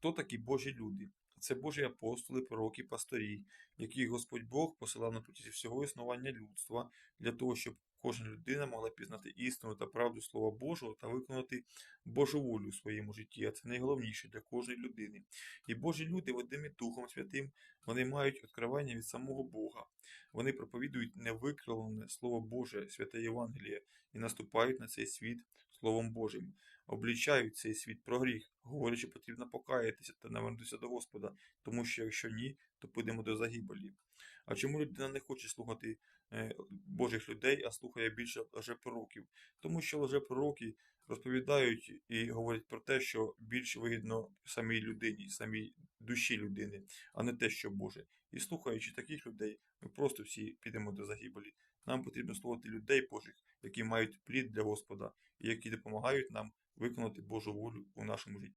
Хто такі Божі люди? Це Божі апостоли, пророки, пасторі, яких Господь Бог посилав на протязі всього існування людства для того, щоб кожна людина могла пізнати істину та правду Слова Божого та виконати Божу волю у своєму житті. А це найголовніше для кожної людини. І Божі люди, водимі Духом Святим, вони мають відкривання від самого Бога. Вони проповідують невикривлене Слово Боже, святе Євангеліє, і наступають на цей світ Словом Божим, облічають цей світ про гріх, говорять, що потрібно покаятися та навернутися до Господа, тому що якщо ні, то підемо до загибелі. А чому людина не хоче слухати е, Божих людей, а слухає більше лжепророків? Тому що лжепророки розповідають і говорять про те, що більш вигідно самій людині, самій душі людини, а не те, що Боже. І слухаючи таких людей, ми просто всі підемо до загибелі. Нам потрібно слухати людей Божих, які мають плід для Господа і які допомагають нам виконати Божу волю у нашому житті.